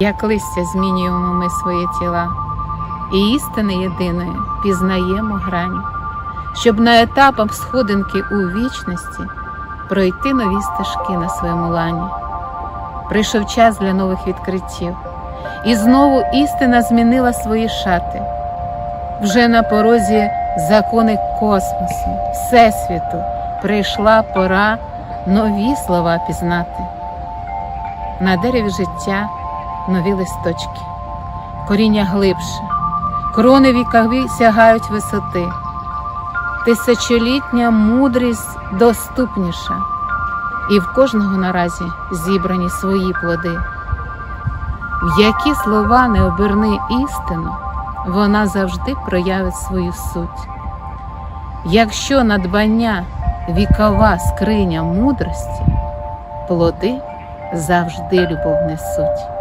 як листя змінюємо ми свої тіла, і істини єдиної пізнаємо грань, щоб на етапах сходинки у вічності пройти нові стежки на своєму лані. Прийшов час для нових відкриттів, і знову істина змінила свої шати. Вже на порозі закони космосу, Всесвіту прийшла пора нові слова пізнати. На дереві життя нові листочки, коріння глибше, крони вікові сягають висоти, тисячолітня мудрість доступніша, і в кожного наразі зібрані свої плоди. В які слова не оберни істину, вона завжди проявить свою суть. Якщо надбання вікова скриня мудрості, плоди завжди любов несуть.